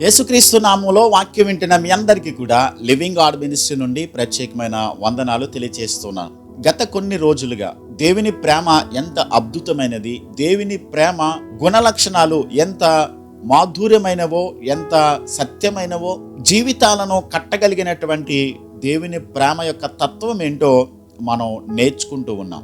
యేసుక్రీస్తు నామంలో వాక్యం వింటున్న మీ అందరికీ కూడా లివింగ్ గాడ్ మినిస్ట్రీ నుండి ప్రత్యేకమైన వందనాలు తెలియజేస్తున్నాను గత కొన్ని రోజులుగా దేవుని ప్రేమ ఎంత అద్భుతమైనది దేవుని ప్రేమ గుణ లక్షణాలు ఎంత మాధుర్యమైనవో ఎంత సత్యమైనవో జీవితాలను కట్టగలిగినటువంటి దేవుని ప్రేమ యొక్క తత్వం ఏంటో మనం నేర్చుకుంటూ ఉన్నాం.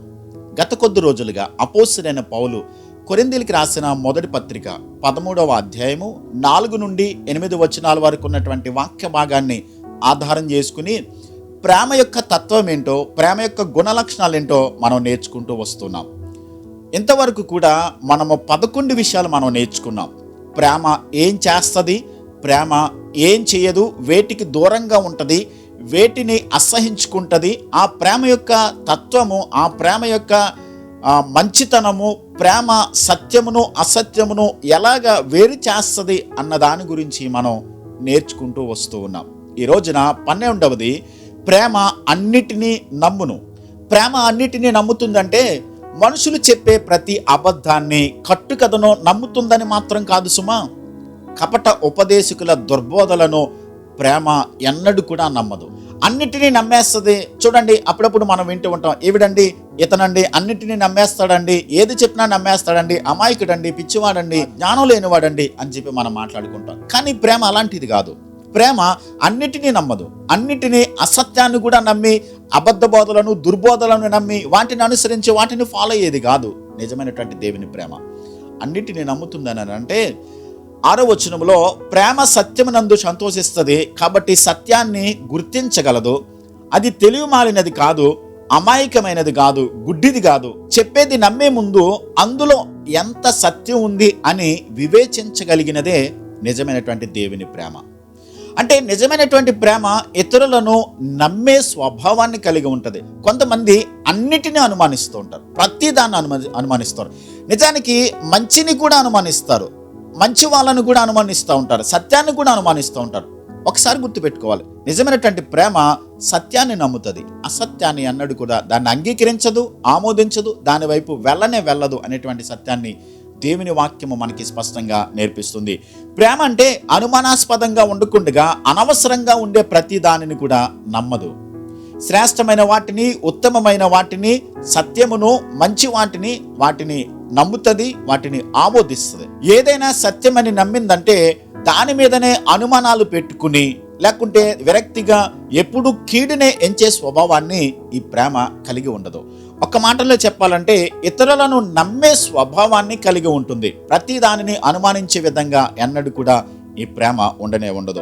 గత కొద్ది రోజులుగా అపోస్తుడైన పౌలు కొరిందీలకి రాసిన మొదటి పత్రిక పదమూడవ అధ్యాయము నాలుగు నుండి ఎనిమిది వచనాల వరకు ఉన్నటువంటి వాక్య భాగాన్ని ఆధారం చేసుకుని ప్రేమ యొక్క తత్వం ఏంటో ప్రేమ యొక్క గుణ లక్షణాలు ఏంటో మనం నేర్చుకుంటూ వస్తున్నాం. ఇంతవరకు కూడా మనము పదకొండు విషయాలు మనం నేర్చుకున్నాం. ప్రేమ ఏం చేస్తుంది? ప్రేమ ఏం చేయదు? వేటికి దూరంగా ఉంటుంది? వేటిని అసహించుకుంటుంది? ఆ ప్రేమ యొక్క తత్వము ఆ ప్రేమ యొక్క మంచితనము ప్రేమ సత్యమును అసత్యమును ఎలాగ వేరు చేస్తుంది అన్న దాని గురించి మనం నేర్చుకుంటూ వస్తూ ఉన్నాం. ఈ రోజున పన్నెండవది ప్రేమ అన్నిటినీ నమ్మును. ప్రేమ అన్నిటినీ నమ్ముతుందంటే మనుషులు చెప్పే ప్రతి అబద్ధాన్ని కట్టుకథను నమ్ముతుందని మాత్రం కాదు సుమా. కపట ఉపదేశకుల దుర్బోధలను ప్రేమ ఎన్నడూ కూడా నమ్మదు. అన్నిటినీ నమ్మేస్తుంది. చూడండి అప్పుడప్పుడు మనం వింటూ ఉంటాం ఏవిడండి ఇతనండి అన్నిటినీ నమ్మేస్తాడండి ఏది చెప్పినా నమ్మేస్తాడండి అమాయకుడండి పిచ్చివాడండి జ్ఞానం లేనివాడండి అని చెప్పి మనం మాట్లాడుకుంటాం. కానీ ప్రేమ అలాంటిది కాదు. ప్రేమ అన్నిటినీ నమ్మదు. అన్నిటినీ అసత్యాన్ని కూడా నమ్మి అబద్ధ బోధలను దుర్బోధలను నమ్మి వాటిని అనుసరించి వాటిని ఫాలో అయ్యేది కాదు. నిజమైనటువంటి దేవుని ప్రేమ. అన్నిటినీ నమ్ముతుందని అంటే ఆరో వచనంలో ప్రేమ సత్యమునందు సంతోషిస్తుంది కాబట్టి సత్యాన్ని గుర్తించగలదు. అది తెలివి మాలినది కాదు అమాయకమైనది కాదు గుడ్డిది కాదు. చెప్పేది నమ్మే ముందు అందులో ఎంత సత్యం ఉంది అని వివేచించగలిగినదే నిజమైనటువంటి దేవుని ప్రేమ. అంటే నిజమైనటువంటి ప్రేమ ఇతరులను నమ్మే స్వభావాన్ని కలిగి ఉంటుంది. కొంతమంది అన్నిటినీ అనుమానిస్తూ ఉంటారు. ప్రతిదాన్ని అనుమా అనుమానిస్తారు. నిజానికి మంచిని కూడా అనుమానిస్తారు. మంచి వాళ్ళను కూడా అనుమానిస్తూ ఉంటారు సత్యాన్ని కూడా అనుమానిస్తూ ఉంటారు. ఒకసారి గుర్తుపెట్టుకోవాలి. నిజమైనటువంటి ప్రేమ సత్యాన్ని నమ్ముతుంది. అసత్యాన్ని అన్నడు కూడా దాన్ని అంగీకరించదు ఆమోదించదు దాని వైపు వెళ్ళనే వెళ్ళదు అనేటువంటి సత్యాన్ని దేవుని వాక్యము మనకి స్పష్టంగా నేర్పిస్తుంది. ప్రేమ అంటే అనుమానాస్పదంగా ఉండకుండగా అనవసరంగా ఉండే ప్రతి దానిని కూడా నమ్మదు. శ్రేష్టమైన వాటిని ఉత్తమమైన వాటిని సత్యమును మంచి వాటిని వాటిని నమ్ముతుంది వాటిని ఆమోదిస్తుంది. ఏదైనా సత్యమని నమ్మిందంటే దాని మీదనే అనుమానాలు పెట్టుకుని లేకుంటే విరక్తిగా ఎప్పుడు కీడునే ఎంచే స్వభావాన్ని ఈ ప్రేమ కలిగి ఉండదు. ఒక మాటలో చెప్పాలంటే ఇతరులను నమ్మే స్వభావాన్ని కలిగి ఉంటుంది. ప్రతి దానిని అనుమానించే విధంగా ఎన్నడూ కూడా ఈ ప్రేమ ఉండనే ఉండదు.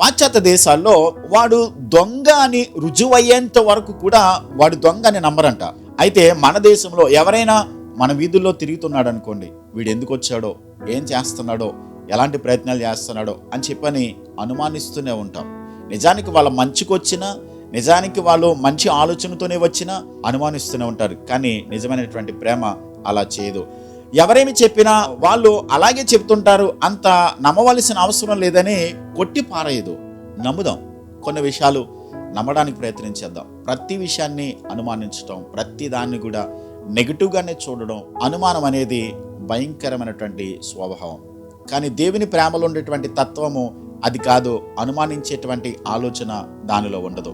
పాశ్చాత్య దేశాల్లో వాడు దొంగ అని రుజువయ్యేంత వరకు కూడా వాడు దొంగ అని నమ్మరంట. అయితే మన దేశంలో ఎవరైనా మన వీధుల్లో తిరుగుతున్నాడు అనుకోండి వీడు ఎందుకు వచ్చాడో ఏం చేస్తున్నాడో ఎలాంటి ప్రయత్నాలు చేస్తున్నాడో అని చెప్పని అనుమానిస్తూనే ఉంటాం. నిజానికి వాళ్ళ మంచికి వచ్చినా నిజానికి వాళ్ళు మంచి ఆలోచనతోనే వచ్చినా అనుమానిస్తూనే ఉంటారు. కానీ నిజమైనటువంటి ప్రేమ అలా చేయదు. ఎవరేమి చెప్పినా వాళ్ళు అలాగే చెప్తుంటారు అంత నమ్మవలసిన అవసరం లేదని కొట్టి పారేయదు. నమ్ముదాం. కొన్ని విషయాలు నమ్మడానికి ప్రయత్నించేద్దాం. ప్రతి విషయాన్ని అనుమానించడం ప్రతి దాన్ని కూడా నెగిటివ్గానే చూడడం అనుమానం అనేది భయంకరమైనటువంటి స్వభావం. కానీ దేవుని ప్రేమలో ఉండేటువంటి తత్వము అది కాదు అనుమానించేటువంటి ఆలోచన దానిలో ఉండదు.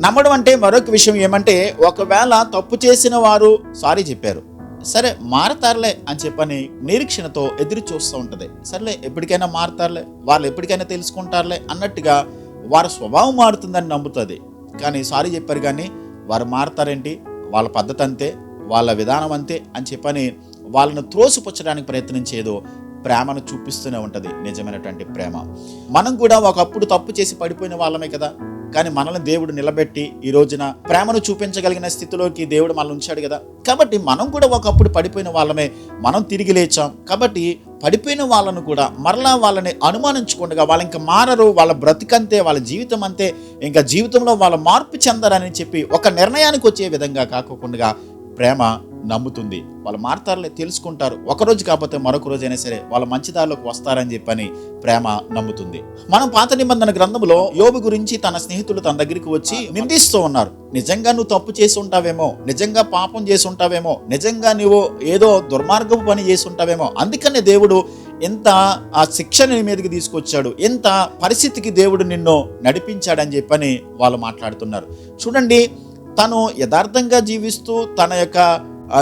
నమ్మడం అంటే మరొక విషయం ఏమంటే ఒకవేళ తప్పు చేసిన వారు సారీ చెప్పారు. సరే మారతారులే అని చెప్పని నిరీక్షణతో ఎదురు చూస్తూ ఉంటుంది. సర్లే ఎప్పటికైనా మారతారులే వాళ్ళు ఎప్పటికైనా తెలుసుకుంటారులే అన్నట్టుగా వారి స్వభావం మారుతుందని నమ్ముతుంది. కానీ సారీ చెప్పారు కానీ వారు మారతారేంటి? వాళ్ళ పద్ధతి అంతే. వాళ్ళ విధానం అంతే అని చెప్పని వాళ్ళను త్రోసిపుచ్చడానికి ప్రయత్నించేదో ప్రేమను చూపిస్తూనే ఉంటుంది నిజమైనటువంటి ప్రేమ. మనం కూడా ఒకప్పుడు తప్పు చేసి పడిపోయిన వాళ్ళమే కదా. కానీ మనల్ని దేవుడు నిలబెట్టి ఈ రోజున ప్రేమను చూపించగలిగిన స్థితిలోకి దేవుడు మనల్ని ఉంచాడు కదా. కాబట్టి మనం కూడా ఒకప్పుడు పడిపోయిన వాళ్ళమే మనం తిరిగి లేచాం. కాబట్టి పడిపోయిన వాళ్ళను కూడా మరలా వాళ్ళని అనుమానించకుండా వాళ్ళు ఇంకా మారరు వాళ్ళ బ్రతికంతే వాళ్ళ జీవితం అంతే ఇంకా జీవితంలో వాళ్ళ మార్పు చెందరని చెప్పి ఒక నిర్ణయానికి వచ్చే విధంగా కాకుండా ప్రేమ నమ్ముతుంది. వాళ్ళు మారుతారులే తెలుసుకుంటారు. ఒకరోజు కాకపోతే మరొక రోజు అయినా సరే వాళ్ళ మంచిదారులకు వస్తారని చెప్పని ప్రేమ నమ్ముతుంది. మనం పాత నిబంధన గ్రంథంలో యోబు గురించి తన స్నేహితులు తన దగ్గరికి వచ్చి నిందిస్తూ ఉన్నారు. నిజంగా నువ్వు తప్పు చేసి ఉంటావేమో నిజంగా పాపం చేసి ఉంటావేమో నిజంగా నువ్వు ఏదో దుర్మార్గపు పని చేసి ఉంటావేమో అందుకనే దేవుడు ఎంత ఆ శిక్షణ మీదకి తీసుకొచ్చాడు. ఎంత పరిస్థితికి దేవుడు నిన్ను నడిపించాడని చెప్పని వాళ్ళు మాట్లాడుతున్నారు. చూడండి తను యథార్థంగా జీవిస్తూ తన యొక్క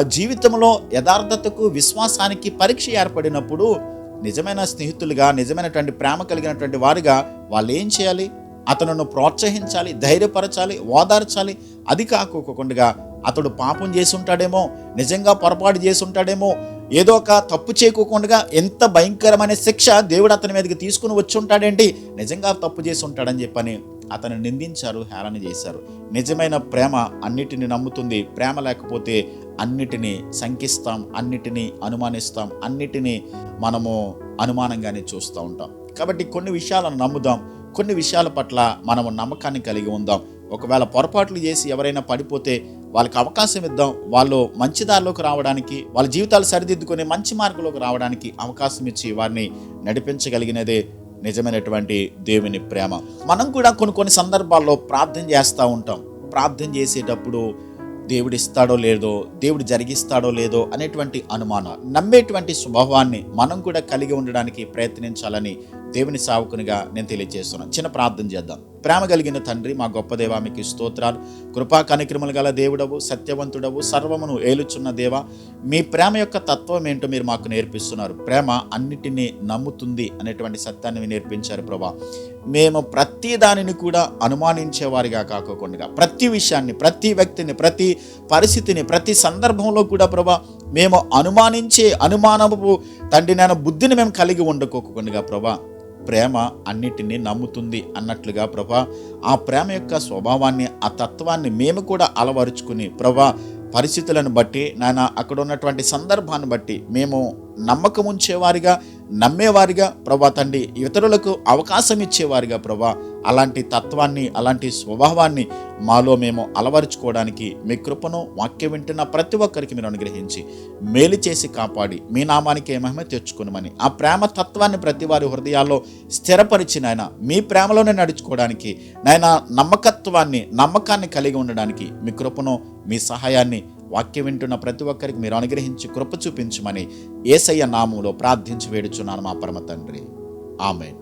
జీవితంలో యథార్థతకు విశ్వాసానికి పరీక్ష ఏర్పడినప్పుడు నిజమైన స్నేహితులుగా నిజమైనటువంటి ప్రేమ కలిగినటువంటి వారుగా వాళ్ళు ఏం చేయాలి? అతను ప్రోత్సహించాలి ధైర్యపరచాలి ఓదార్చాలి. అది కాకోకుండా అతడు పాపం చేసి ఉంటాడేమో నిజంగా పొరపాటు చేసి ఉంటాడేమో ఏదో ఒక తప్పు చేయకోకుండా ఎంత భయంకరమైన శిక్ష దేవుడు అతని మీదకి తీసుకుని వచ్చి ఉంటాడేంటి? నిజంగా తప్పు చేసి ఉంటాడని చెప్పని అతను నిందించారు హేళన చేశారు. నిజమైన ప్రేమ అన్నిటిని నమ్ముతుంది. ప్రేమ లేకపోతే అన్నిటినీ శంకిస్తాం అన్నిటినీ అనుమానిస్తాం అన్నిటినీ మనము అనుమానంగానే చూస్తూ ఉంటాం. కాబట్టి కొన్ని విషయాలను నమ్ముదాం. కొన్ని విషయాల పట్ల మనము నమ్మకాన్ని కలిగి ఉందాం. ఒకవేళ పొరపాట్లు చేసి ఎవరైనా పడిపోతే వాళ్ళకి అవకాశం ఇద్దాం. వాళ్ళు మంచి దారిలోకి రావడానికి వాళ్ళ జీవితాలు సరిదిద్దుకొని మంచి మార్గంలోకి రావడానికి అవకాశం ఇచ్చి వారిని నడిపించగలిగినదే నిజమైనటువంటి దేవుని ప్రేమ. మనం కూడా కొన్ని కొన్ని సందర్భాల్లో ప్రార్థన చేస్తూ ఉంటాం. ప్రార్థన చేసేటప్పుడు దేవుడు ఇస్తాడో లేదో దేవుడు జరిగిస్తాడో లేదో అనేటువంటి అనుమానం నమ్మేటువంటి స్వభావాన్ని మనం కూడా కలిగి ఉండడానికి ప్రయత్నించాలని దేవుని సావుకునిగా నేను తెలియజేస్తున్నాను. చిన్న ప్రార్థన చేద్దాం. ప్రేమ కలిగిన తండ్రి మా గొప్ప దేవా మీకు స్తోత్రాలు. కృపా కనిక్రమలు గల దేవుడవు సత్యవంతుడవు సర్వమును ఏలుచున్న దేవా మీ ప్రేమ యొక్క తత్వం ఏంటో మీరు మాకు నేర్పిస్తున్నారు. ప్రేమ అన్నిటినీ నమ్ముతుంది అనేటువంటి సత్యాన్ని మీరు నేర్పించారు ప్రభా. మేము ప్రతి దానిని కూడా అనుమానించేవారిగా కాకుండా ప్రతి విషయాన్ని ప్రతి వ్యక్తిని ప్రతి పరిస్థితిని ప్రతి సందర్భంలో కూడా ప్రభా మేము అనుమానించే అనుమానపు తండ్రి నేను బుద్ధిని మేము కలిగి ఉండకోకుండా ప్రభా ప్రేమ అన్నిటినీ నమ్ముతుంది అన్నట్లుగా ప్రభా ఆ ప్రేమ యొక్క స్వభావాన్ని ఆ తత్వాన్ని మేము కూడా అలవరుచుకుని ప్రభా పరిస్థితులను బట్టి నాయన అక్కడ ఉన్నటువంటి సందర్భాన్ని బట్టి మేము నమ్మకం ఉంచేవారిగా నమ్మేవారిగా ప్రభా తండ్రి ఇతరులకు అవకాశం ఇచ్చేవారిగా ప్రభా అలాంటి తత్వాన్ని అలాంటి స్వభావాన్ని మాలో మేము అలవరుచుకోవడానికి మీ కృపను వాక్యం వింటున్న ప్రతి ఒక్కరికి మీరు అనుగ్రహించి మేలు చేసి కాపాడి మీ నామానికి మహిమ తెచ్చుకునమని. ఆ ప్రేమ తత్వాన్ని ప్రతి వారి హృదయాల్లో స్థిరపరిచి నాయన మీ ప్రేమలోనే నడుచుకోవడానికి నాయన నమ్మకత్వాన్ని నమ్మకాన్ని కలిగి ఉండడానికి మీ కృపను మీ సహాయాన్ని వాక్యం వింటున్న ప్రతి ఒక్కరికి మీరు అనుగ్రహించి కృప చూపించమని ఏసయ్య నామంలో ప్రార్థించి వేడుచున్నాను మా పరమ తండ్రి. ఆమెన్.